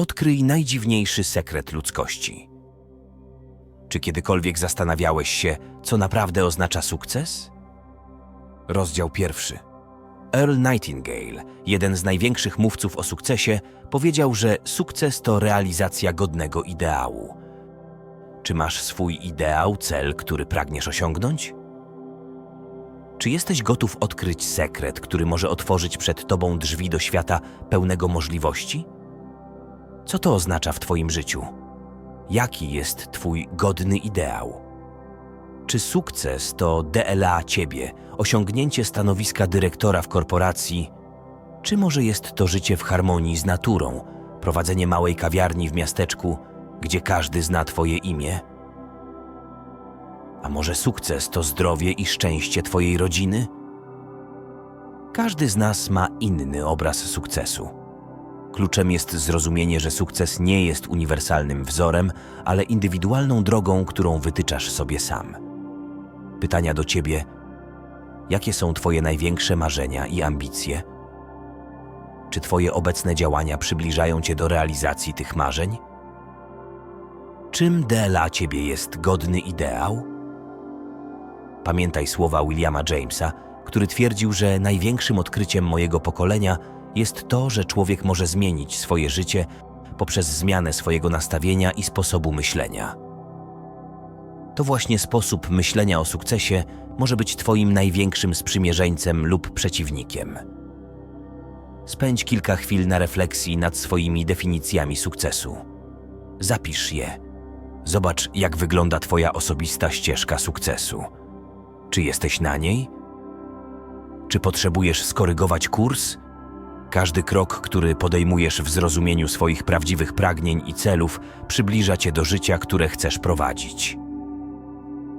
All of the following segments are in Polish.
Odkryj najdziwniejszy sekret ludzkości. Czy kiedykolwiek zastanawiałeś się, co naprawdę oznacza sukces? Rozdział pierwszy. Earl Nightingale, jeden z największych mówców o sukcesie, powiedział, że sukces to realizacja godnego ideału. Czy masz swój ideał, cel, który pragniesz osiągnąć? Czy jesteś gotów odkryć sekret, który może otworzyć przed tobą drzwi do świata pełnego możliwości? Co to oznacza w Twoim życiu? Jaki jest Twój godny ideał? Czy sukces to DLA Ciebie, osiągnięcie stanowiska dyrektora w korporacji, czy może jest to życie w harmonii z naturą, prowadzenie małej kawiarni w miasteczku, gdzie każdy zna Twoje imię? A może sukces to zdrowie i szczęście Twojej rodziny? Każdy z nas ma inny obraz sukcesu. Kluczem jest zrozumienie, że sukces nie jest uniwersalnym wzorem, ale indywidualną drogą, którą wytyczasz sobie sam. Pytania do ciebie: jakie są Twoje największe marzenia i ambicje? Czy Twoje obecne działania przybliżają Cię do realizacji tych marzeń? Czym dla Ciebie jest godny ideał? Pamiętaj słowa Williama Jamesa, który twierdził, że największym odkryciem mojego pokolenia jest to, że człowiek może zmienić swoje życie poprzez zmianę swojego nastawienia i sposobu myślenia. To właśnie sposób myślenia o sukcesie może być Twoim największym sprzymierzeńcem lub przeciwnikiem. Spędź kilka chwil na refleksji nad swoimi definicjami sukcesu. Zapisz je. Zobacz, jak wygląda Twoja osobista ścieżka sukcesu. Czy jesteś na niej? Czy potrzebujesz skorygować kurs? Każdy krok, który podejmujesz w zrozumieniu swoich prawdziwych pragnień i celów, przybliża cię do życia, które chcesz prowadzić.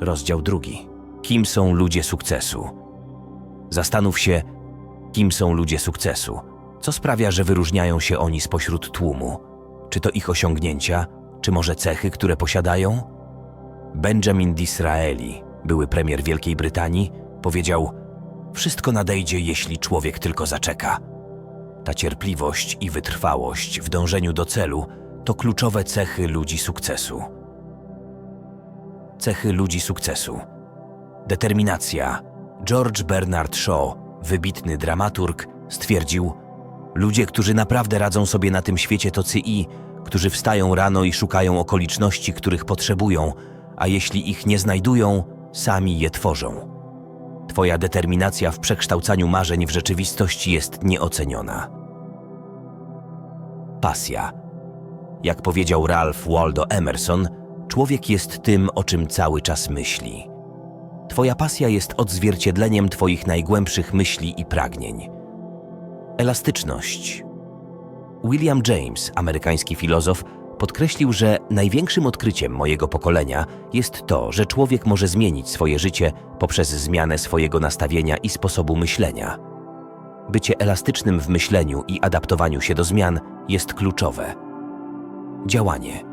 Rozdział drugi. Kim są ludzie sukcesu? Zastanów się, kim są ludzie sukcesu. Co sprawia, że wyróżniają się oni spośród tłumu? Czy to ich osiągnięcia, czy może cechy, które posiadają? Benjamin Disraeli, były premier Wielkiej Brytanii, powiedział: Wszystko nadejdzie, jeśli człowiek tylko zaczeka. Ta cierpliwość i wytrwałość w dążeniu do celu to kluczowe cechy ludzi sukcesu. Cechy ludzi sukcesu. Determinacja. George Bernard Shaw, wybitny dramaturg, stwierdził: Ludzie, którzy naprawdę radzą sobie na tym świecie, to i, którzy wstają rano i szukają okoliczności, których potrzebują, a jeśli ich nie znajdują, sami je tworzą. Twoja determinacja w przekształcaniu marzeń w rzeczywistość jest nieoceniona. Pasja. Jak powiedział Ralph Waldo Emerson, człowiek jest tym, o czym cały czas myśli. Twoja pasja jest odzwierciedleniem Twoich najgłębszych myśli i pragnień. Elastyczność. William James, amerykański filozof, podkreślił, że największym odkryciem mojego pokolenia jest to, że człowiek może zmienić swoje życie poprzez zmianę swojego nastawienia i sposobu myślenia. Bycie elastycznym w myśleniu i adaptowaniu się do zmian jest kluczowe. Działanie.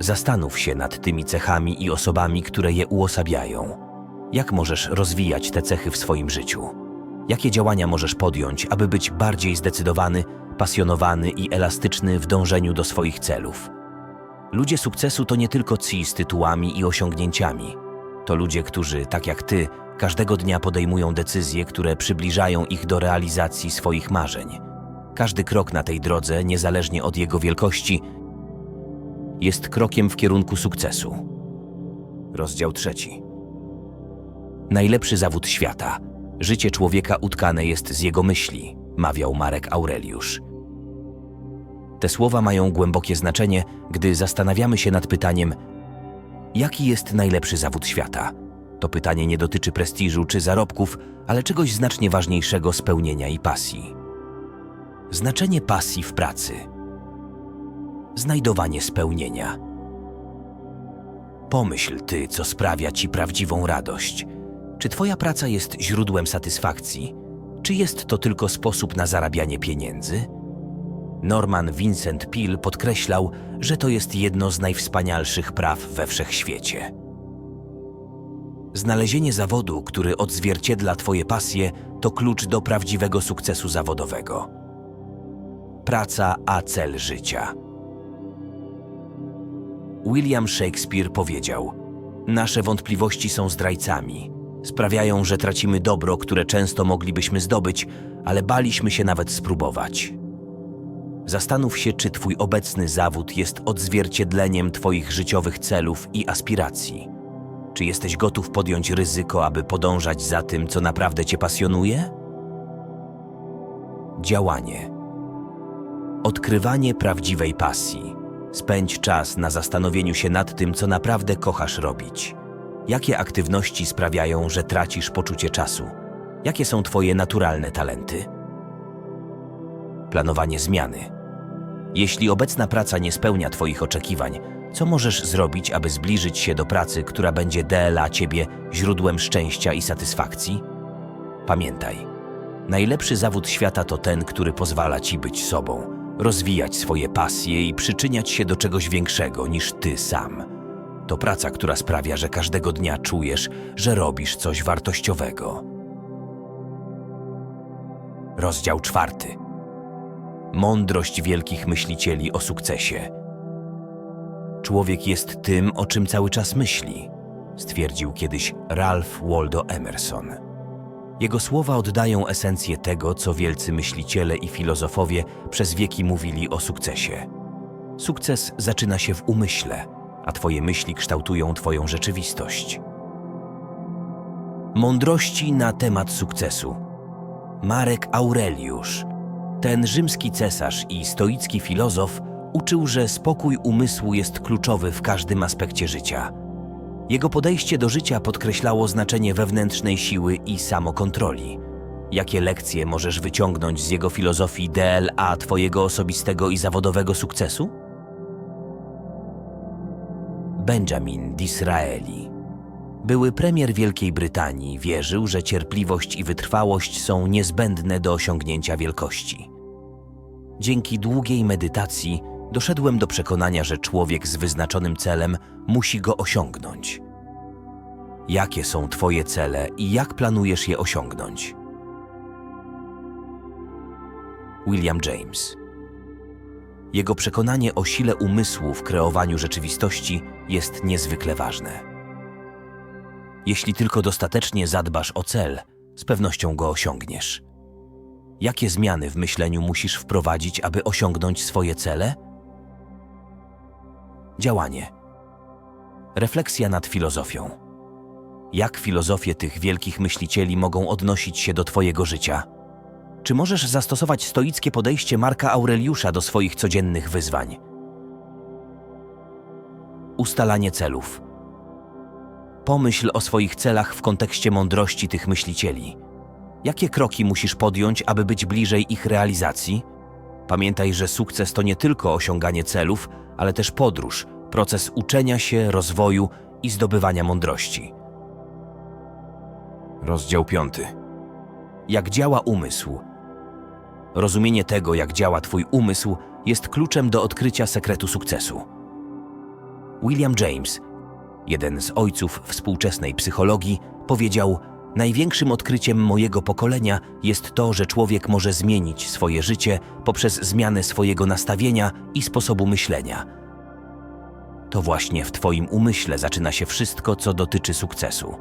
Zastanów się nad tymi cechami i osobami, które je uosabiają. Jak możesz rozwijać te cechy w swoim życiu? Jakie działania możesz podjąć, aby być bardziej zdecydowany, pasjonowany i elastyczny w dążeniu do swoich celów? Ludzie sukcesu to nie tylko ci z tytułami i osiągnięciami. To ludzie, którzy, tak jak ty, każdego dnia podejmują decyzje, które przybliżają ich do realizacji swoich marzeń. Każdy krok na tej drodze, niezależnie od jego wielkości, jest krokiem w kierunku sukcesu. Rozdział trzeci. Najlepszy zawód świata. Życie człowieka utkane jest z jego myśli, mawiał Marek Aureliusz. Te słowa mają głębokie znaczenie, gdy zastanawiamy się nad pytaniem, jaki jest najlepszy zawód świata. To pytanie nie dotyczy prestiżu czy zarobków, ale czegoś znacznie ważniejszego spełnienia i pasji. Znaczenie pasji w pracy. Znajdowanie spełnienia. Pomyśl ty, co sprawia ci prawdziwą radość. Czy twoja praca jest źródłem satysfakcji? Czy jest to tylko sposób na zarabianie pieniędzy? Norman Vincent Peale podkreślał, że to jest jedno z najwspanialszych praw we wszechświecie. Znalezienie zawodu, który odzwierciedla Twoje pasje, to klucz do prawdziwego sukcesu zawodowego. praca a cel życia. William Shakespeare powiedział: Nasze wątpliwości są zdrajcami. Sprawiają, że tracimy dobro, które często moglibyśmy zdobyć, ale baliśmy się nawet spróbować. Zastanów się, czy Twój obecny zawód jest odzwierciedleniem Twoich życiowych celów i aspiracji. Czy jesteś gotów podjąć ryzyko, aby podążać za tym, co naprawdę Cię pasjonuje? Działanie. Odkrywanie prawdziwej pasji. Spędź czas na zastanowieniu się nad tym, co naprawdę kochasz robić. Jakie aktywności sprawiają, że tracisz poczucie czasu? Jakie są Twoje naturalne talenty? Planowanie zmiany. Jeśli obecna praca nie spełnia Twoich oczekiwań, co możesz zrobić, aby zbliżyć się do pracy, która będzie dla Ciebie źródłem szczęścia i satysfakcji? Pamiętaj, najlepszy zawód świata to ten, który pozwala Ci być sobą, rozwijać swoje pasje i przyczyniać się do czegoś większego niż Ty sam. To praca, która sprawia, że każdego dnia czujesz, że robisz coś wartościowego. Rozdział czwarty. Mądrość wielkich myślicieli o sukcesie. Człowiek jest tym, o czym cały czas myśli, stwierdził kiedyś Ralph Waldo Emerson. Jego słowa oddają esencję tego, co wielcy myśliciele i filozofowie przez wieki mówili o sukcesie. Sukces zaczyna się w umyśle, a Twoje myśli kształtują Twoją rzeczywistość. Mądrości na temat sukcesu. Marek Aureliusz, ten rzymski cesarz i stoicki filozof, uczył, że spokój umysłu jest kluczowy w każdym aspekcie życia. Jego podejście do życia podkreślało znaczenie wewnętrznej siły i samokontroli. Jakie lekcje możesz wyciągnąć z jego filozofii DLA Twojego osobistego i zawodowego sukcesu? Benjamin Disraeli. Były premier Wielkiej Brytanii wierzył, że cierpliwość i wytrwałość są niezbędne do osiągnięcia wielkości. Dzięki długiej medytacji doszedłem do przekonania, że człowiek z wyznaczonym celem musi go osiągnąć. Jakie są Twoje cele i jak planujesz je osiągnąć? William James. Jego przekonanie o sile umysłu w kreowaniu rzeczywistości jest niezwykle ważne. Jeśli tylko dostatecznie zadbasz o cel, z pewnością go osiągniesz. Jakie zmiany w myśleniu musisz wprowadzić, aby osiągnąć swoje cele? Działanie. Refleksja nad filozofią. Jak filozofie tych wielkich myślicieli mogą odnosić się do Twojego życia? Czy możesz zastosować stoickie podejście Marka Aureliusza do swoich codziennych wyzwań? Ustalanie celów. Pomyśl o swoich celach w kontekście mądrości tych myślicieli. Jakie kroki musisz podjąć, aby być bliżej ich realizacji? Pamiętaj, że sukces to nie tylko osiąganie celów, ale też podróż, proces uczenia się, rozwoju i zdobywania mądrości. Rozdział 5. Jak działa umysł? Rozumienie tego, jak działa Twój umysł, jest kluczem do odkrycia sekretu sukcesu. William James, jeden z ojców współczesnej psychologii, powiedział: Największym odkryciem mojego pokolenia jest to, że człowiek może zmienić swoje życie poprzez zmianę swojego nastawienia i sposobu myślenia. To właśnie w Twoim umyśle zaczyna się wszystko, co dotyczy sukcesu.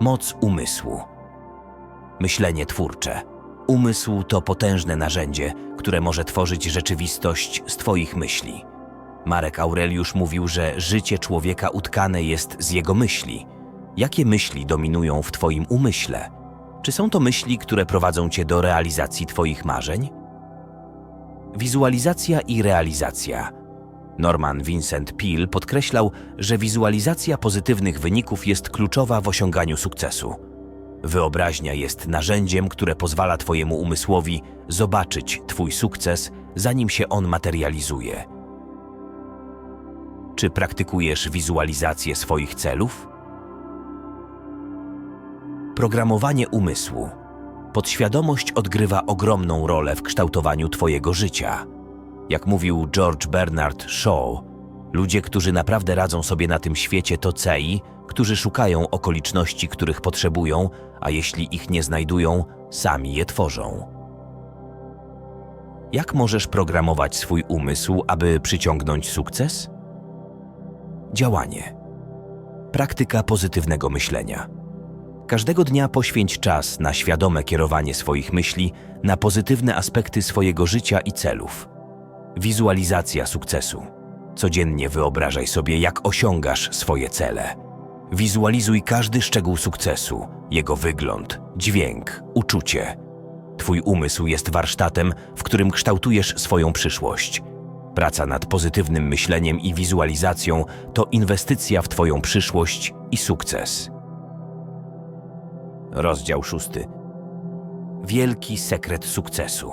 Moc umysłu. Myślenie twórcze. Umysł to potężne narzędzie, które może tworzyć rzeczywistość z Twoich myśli. Marek Aureliusz mówił, że życie człowieka utkane jest z jego myśli. Jakie myśli dominują w Twoim umyśle? Czy są to myśli, które prowadzą Cię do realizacji Twoich marzeń? Wizualizacja i realizacja. Norman Vincent Peale podkreślał, że wizualizacja pozytywnych wyników jest kluczowa w osiąganiu sukcesu. Wyobraźnia jest narzędziem, które pozwala Twojemu umysłowi zobaczyć Twój sukces, zanim się on materializuje. Czy praktykujesz wizualizację swoich celów? Programowanie umysłu. Podświadomość odgrywa ogromną rolę w kształtowaniu Twojego życia. Jak mówił George Bernard Shaw, ludzie, którzy naprawdę radzą sobie na tym świecie, to cei, którzy szukają okoliczności, których potrzebują, a jeśli ich nie znajdują, sami je tworzą. Jak możesz programować swój umysł, aby przyciągnąć sukces? Działanie. Praktyka pozytywnego myślenia. Każdego dnia poświęć czas na świadome kierowanie swoich myśli na pozytywne aspekty swojego życia i celów. Wizualizacja sukcesu. Codziennie wyobrażaj sobie, jak osiągasz swoje cele. Wizualizuj każdy szczegół sukcesu, jego wygląd, dźwięk, uczucie. Twój umysł jest warsztatem, w którym kształtujesz swoją przyszłość. Praca nad pozytywnym myśleniem i wizualizacją to inwestycja w Twoją przyszłość i sukces. Rozdział szósty. Wielki sekret sukcesu.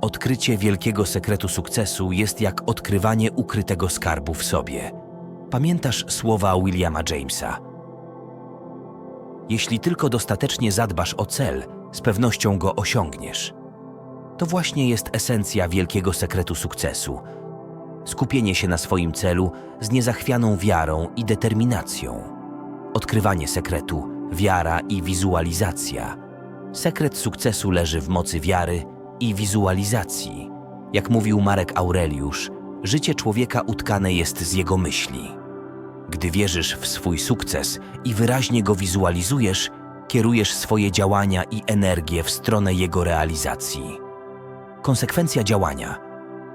Odkrycie wielkiego sekretu sukcesu jest jak odkrywanie ukrytego skarbu w sobie. Pamiętasz słowa Williama Jamesa? Jeśli tylko dostatecznie zadbasz o cel, z pewnością go osiągniesz. To właśnie jest esencja wielkiego sekretu sukcesu. Skupienie się na swoim celu z niezachwianą wiarą i determinacją. Odkrywanie sekretu, wiara i wizualizacja. Sekret sukcesu leży w mocy wiary i wizualizacji. Jak mówił Marek Aureliusz, życie człowieka utkane jest z jego myśli. Gdy wierzysz w swój sukces i wyraźnie go wizualizujesz, kierujesz swoje działania i energię w stronę jego realizacji. Konsekwencja działania.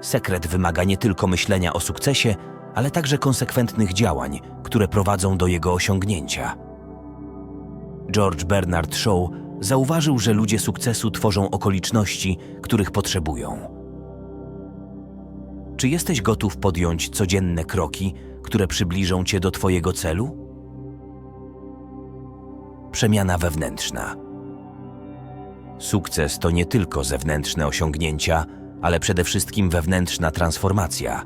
Sekret wymaga nie tylko myślenia o sukcesie, ale także konsekwentnych działań, które prowadzą do jego osiągnięcia. George Bernard Shaw zauważył, że ludzie sukcesu tworzą okoliczności, których potrzebują. Czy jesteś gotów podjąć codzienne kroki, które przybliżą cię do Twojego celu? Przemiana wewnętrzna. Sukces to nie tylko zewnętrzne osiągnięcia, ale przede wszystkim wewnętrzna transformacja.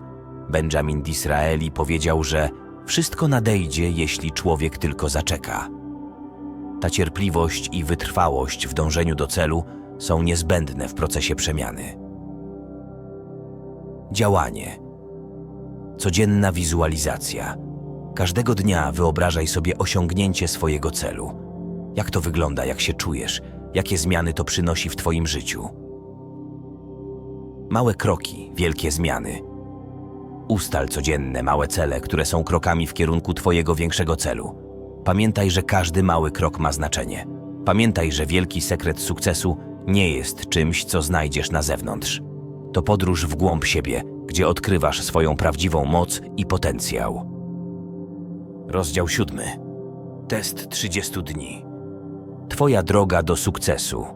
Benjamin Disraeli powiedział, że wszystko nadejdzie, jeśli człowiek tylko zaczeka. Ta cierpliwość i wytrwałość w dążeniu do celu są niezbędne w procesie przemiany. Działanie. Codzienna wizualizacja. Każdego dnia wyobrażaj sobie osiągnięcie swojego celu. Jak to wygląda, jak się czujesz, jakie zmiany to przynosi w Twoim życiu. Małe kroki, wielkie zmiany. Ustal codzienne małe cele, które są krokami w kierunku Twojego większego celu. Pamiętaj, że każdy mały krok ma znaczenie. Pamiętaj, że wielki sekret sukcesu nie jest czymś, co znajdziesz na zewnątrz. To podróż w głąb siebie, gdzie odkrywasz swoją prawdziwą moc i potencjał. Rozdział siódmy. Test 30 dni. Twoja droga do sukcesu.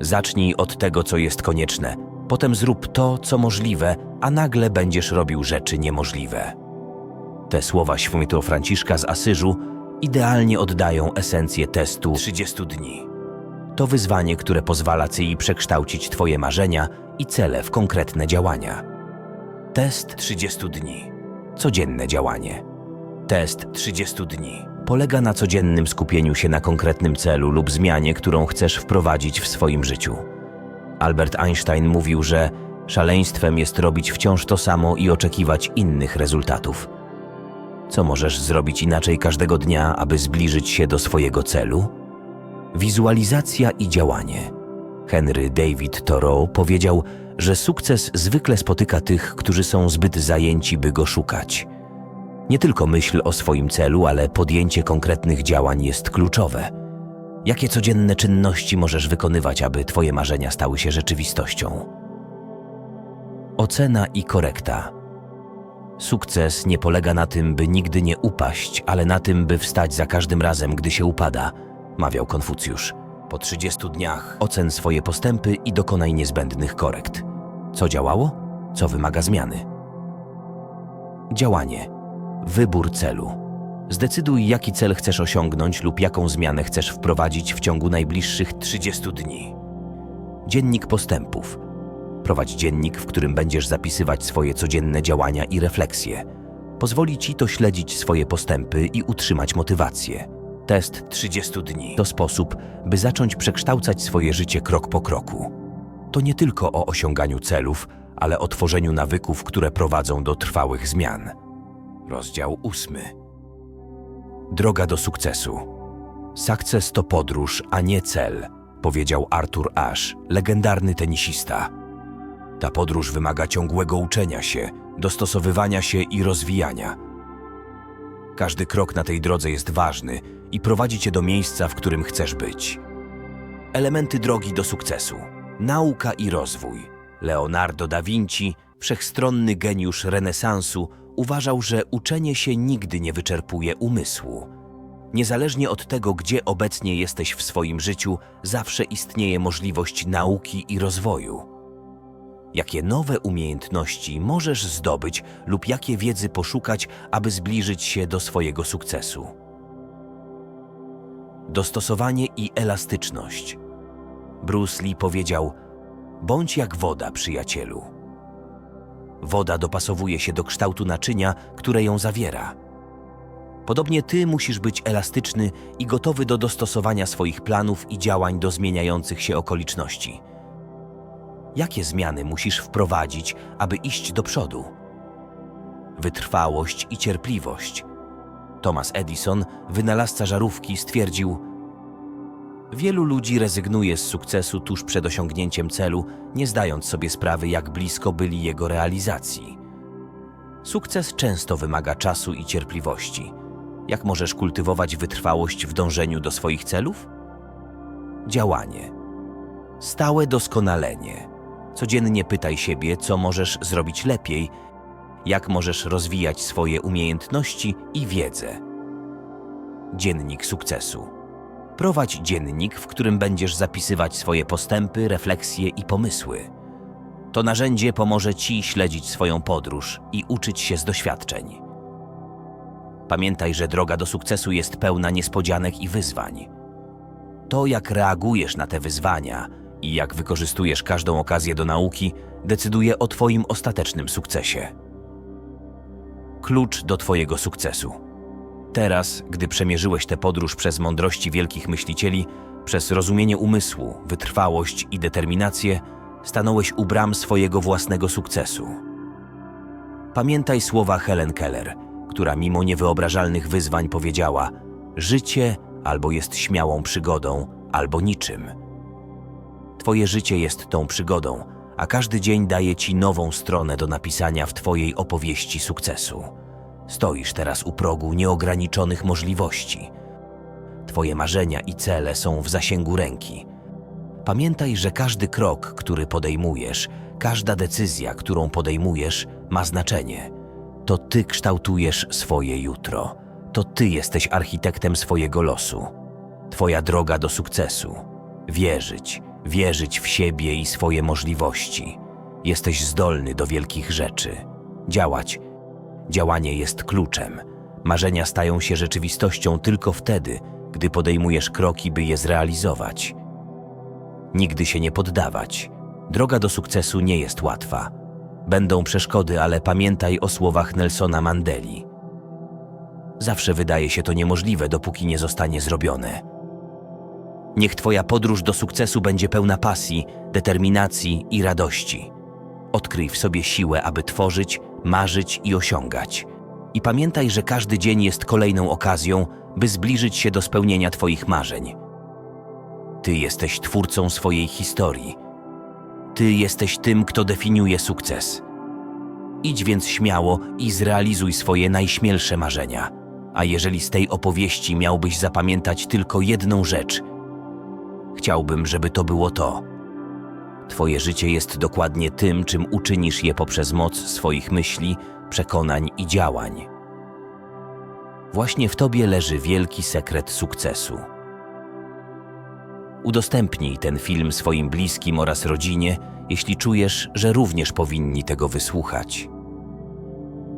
Zacznij od tego, co jest konieczne, potem zrób to, co możliwe, a nagle będziesz robił rzeczy niemożliwe. Te słowa świętego Franciszka z Asyżu idealnie oddają esencję testu 30 dni. To wyzwanie, które pozwala Ci przekształcić Twoje marzenia i cele w konkretne działania. Test 30 dni. Codzienne działanie. Test 30 dni. Polega na codziennym skupieniu się na konkretnym celu lub zmianie, którą chcesz wprowadzić w swoim życiu. Albert Einstein mówił, że szaleństwem jest robić wciąż to samo i oczekiwać innych rezultatów. Co możesz zrobić inaczej każdego dnia, aby zbliżyć się do swojego celu? Wizualizacja i działanie. Henry David Thoreau powiedział, że sukces zwykle spotyka tych, którzy są zbyt zajęci, by go szukać. Nie tylko myśl o swoim celu, ale podjęcie konkretnych działań jest kluczowe. Jakie codzienne czynności możesz wykonywać, aby Twoje marzenia stały się rzeczywistością? Ocena i korekta. Sukces nie polega na tym, by nigdy nie upaść, ale na tym, by wstać za każdym razem, gdy się upada, mawiał Konfucjusz. Po 30 dniach ocen swoje postępy i dokonaj niezbędnych korekt. Co działało? Co wymaga zmiany? Działanie. Wybór celu. Zdecyduj, jaki cel chcesz osiągnąć lub jaką zmianę chcesz wprowadzić w ciągu najbliższych 30 dni. Dziennik postępów. Prowadź dziennik, w którym będziesz zapisywać swoje codzienne działania i refleksje. Pozwoli ci to śledzić swoje postępy i utrzymać motywację. Test 30 dni to sposób, by zacząć przekształcać swoje życie krok po kroku. To nie tylko o osiąganiu celów, ale o tworzeniu nawyków, które prowadzą do trwałych zmian. Rozdział 8. Droga do sukcesu. Sukces to podróż, a nie cel. powiedział Arthur Ashe, legendarny tenisista. Ta podróż wymaga ciągłego uczenia się, dostosowywania się i rozwijania. Każdy krok na tej drodze jest ważny i prowadzi cię do miejsca, w którym chcesz być. Elementy drogi do sukcesu: nauka i rozwój. Leonardo da Vinci, wszechstronny geniusz renesansu, uważał, że uczenie się nigdy nie wyczerpuje umysłu. Niezależnie od tego, gdzie obecnie jesteś w swoim życiu, zawsze istnieje możliwość nauki i rozwoju. Jakie nowe umiejętności możesz zdobyć lub jakie wiedzy poszukać, aby zbliżyć się do swojego sukcesu? Dostosowanie i elastyczność. Bruce Lee powiedział: Bądź jak woda, przyjacielu. Woda dopasowuje się do kształtu naczynia, które ją zawiera. Podobnie ty musisz być elastyczny i gotowy do dostosowania swoich planów i działań do zmieniających się okoliczności. Jakie zmiany musisz wprowadzić, aby iść do przodu? Wytrwałość i cierpliwość. Thomas Edison, wynalazca żarówki, stwierdził: Wielu ludzi rezygnuje z sukcesu tuż przed osiągnięciem celu, nie zdając sobie sprawy, jak blisko byli jego realizacji. Sukces często wymaga czasu i cierpliwości. Jak możesz kultywować wytrwałość w dążeniu do swoich celów? Działanie. Stałe doskonalenie. Codziennie pytaj siebie, co możesz zrobić lepiej, jak możesz rozwijać swoje umiejętności i wiedzę. Dziennik sukcesu. Prowadź dziennik, w którym będziesz zapisywać swoje postępy, refleksje i pomysły. To narzędzie pomoże Ci śledzić swoją podróż i uczyć się z doświadczeń. Pamiętaj, że droga do sukcesu jest pełna niespodzianek i wyzwań. To, jak reagujesz na te wyzwania i jak wykorzystujesz każdą okazję do nauki, decyduje o Twoim ostatecznym sukcesie. Klucz do Twojego sukcesu. Teraz, gdy przemierzyłeś tę podróż przez mądrości wielkich myślicieli, przez rozumienie umysłu, wytrwałość i determinację, stanąłeś u bram swojego własnego sukcesu. Pamiętaj słowa Helen Keller, która mimo niewyobrażalnych wyzwań powiedziała: Życie albo jest śmiałą przygodą, albo niczym. Twoje życie jest tą przygodą, a każdy dzień daje ci nową stronę do napisania w Twojej opowieści sukcesu. Stoisz teraz u progu nieograniczonych możliwości. Twoje marzenia i cele są w zasięgu ręki. Pamiętaj, że każdy krok, który podejmujesz, każda decyzja, którą podejmujesz, ma znaczenie. To ty kształtujesz swoje jutro. To ty jesteś architektem swojego losu. Twoja droga do sukcesu. Wierzyć, wierzyć w siebie i swoje możliwości. Jesteś zdolny do wielkich rzeczy. Działać. Działanie jest kluczem. Marzenia stają się rzeczywistością tylko wtedy, gdy podejmujesz kroki, by je zrealizować. Nigdy się nie poddawać. Droga do sukcesu nie jest łatwa. Będą przeszkody, ale pamiętaj o słowach Nelsona Mandeli. Zawsze wydaje się to niemożliwe, dopóki nie zostanie zrobione. Niech Twoja podróż do sukcesu będzie pełna pasji, determinacji i radości. Odkryj w sobie siłę, aby tworzyć, marzyć i osiągać. I pamiętaj, że każdy dzień jest kolejną okazją, by zbliżyć się do spełnienia Twoich marzeń. Ty jesteś twórcą swojej historii. Ty jesteś tym, kto definiuje sukces. Idź więc śmiało i zrealizuj swoje najśmielsze marzenia. A jeżeli z tej opowieści miałbyś zapamiętać tylko jedną rzecz, chciałbym, żeby to było to. Twoje życie jest dokładnie tym, czym uczynisz je poprzez moc swoich myśli, przekonań i działań. Właśnie w Tobie leży wielki sekret sukcesu. Udostępnij ten film swoim bliskim oraz rodzinie, jeśli czujesz, że również powinni tego wysłuchać.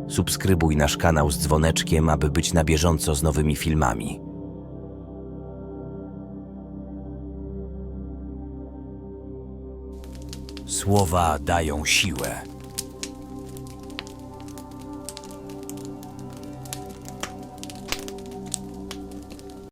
Subskrybuj nasz kanał z dzwoneczkiem, aby być na bieżąco z nowymi filmami. Słowa dają siłę.